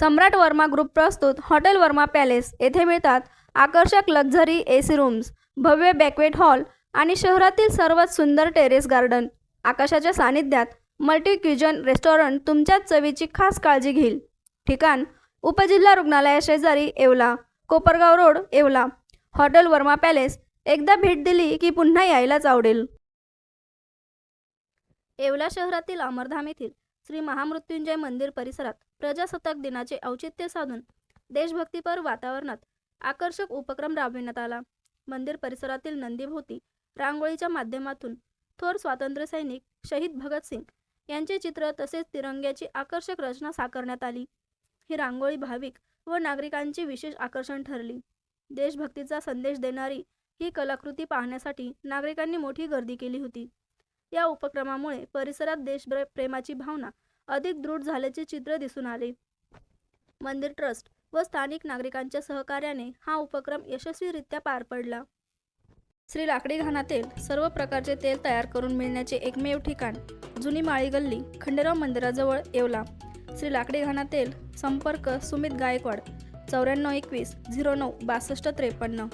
सम्राट Verma group प्रस्तुत hotel Verma palace. येथे मिळतात आकर्षक लक्झरी ए सी रूम्स भव्य बॅकवेट हॉल आणि शहरातील सर्वात सुंदर टेरेस गार्डन. आकाशाच्या सानिध्यात मल्टी क्युजन रेस्टॉरंट तुमच्याच चवीची खास काळजी घेईल. ठिकाण उपजिल्हा रुग्णालयाशेजारी Yeola Kopargaon road Yeola. Hotel Varma palace एकदा भेट दिली की पुन्हा यायलाच आवडेल. येवला शहरातील अमरधाम येथील श्री महामृत्युंजय मंदिर परिसरात प्रजासत्ताक दिनाचे औचित्य साधून देशभक्तीपर वातावरणात आकर्षक उपक्रम राबविण्यात आला. मंदिर परिसरातील नंदीभोवती रांगोळीच्या माध्यमातून थोर स्वातंत्र्यसैनिक शहीद भगतसिंग यांचे चित्र तसेच तिरंग्याची आकर्षक रचना साकारण्यात आली. ही रांगोळी भाविक व नागरिकांची विशेष आकर्षण ठरली. देशभक्तीचा संदेश देणारी ही कलाकृती पाहण्यासाठी नागरिकांनी मोठी गर्दी केली होती. या उपक्रमामुळे परिसरात देशप्रेमाची भावना अधिक दृढ झाल्याचे चित्र दिसून आले. मंदिर ट्रस्ट व स्थानिक नागरिकांच्या सहकार्याने हा उपक्रम यशस्वीरित्या पार पडला. श्री लाकडी घाणातील सर्व प्रकारचे तेल तयार करून मिळण्याचे एकमेव ठिकाण जुनी माळी गल्ली खंडेराव मंदिराजवळ येवला. श्री लाकडी घाणा तेल संपर्क सुमित गायकवाड चौऱ्याण्णव एकवीस झिरो नऊ बासष्ट त्रेपन्न.